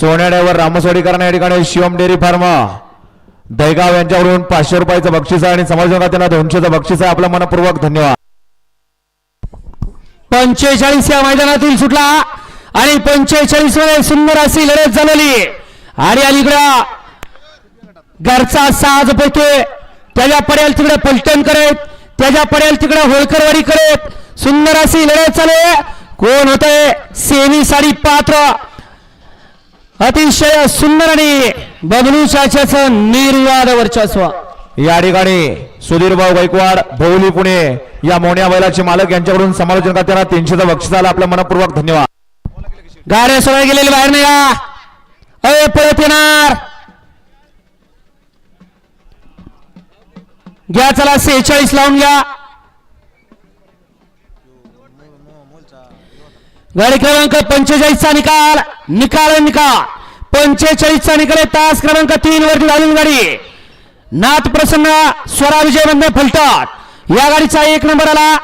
सोन्या ड्रायव्हर रामसवाडीकरांना या ठिकाणी शिवम डेअरी फार्म. दहगाव यांच्याकडून पाचशे रुपयाचं बक्षीस आहे आणि समाज त्यांना दोनशेचं बक्षीस आहे. आपलं मनपूर्वक धन्यवाद. पंचेचाळीस या मैदानातील सुटला आणि पंचेचाळीसमध्ये सुंदर अशी लढत झालेली. आणि अलीकडं घरचा साज पोहतोय त्याच्या पडेल तिकडे पलटण करत. त्याच्या पडेल तिकडे होळकरवाडी करत. सुंदर अशी लढत चालू कोण होते सेमी साडी पात्र. अतिशय सुंदर आणि बबलू चाच्याचं निर्वाद वर्चस्व. या ठिकाणी सुधीर भाऊ गायकवाड भोवली पुणे या मोन्या बैलाचे मालक यांच्याकडून समालोचन करताना तीनशेचं बक्षीस आलं. आपलं मनपूर्वक धन्यवाद. गाड्या सोडा गेलेली बाहेर नाही या अय पळत येणार. घ्या चला सेहेचाळीस लावून घ्या. गाडी क्रमांक पंचेचाळीसचा निकाल निकाल निकाल. पंचेचाळीसचा निकाल तास क्रमांक तीन वरती घालून गाडी. नाथ प्रसन्न स्वरा विजय बंद फलटण. या गाडीचा एक नंबर आला.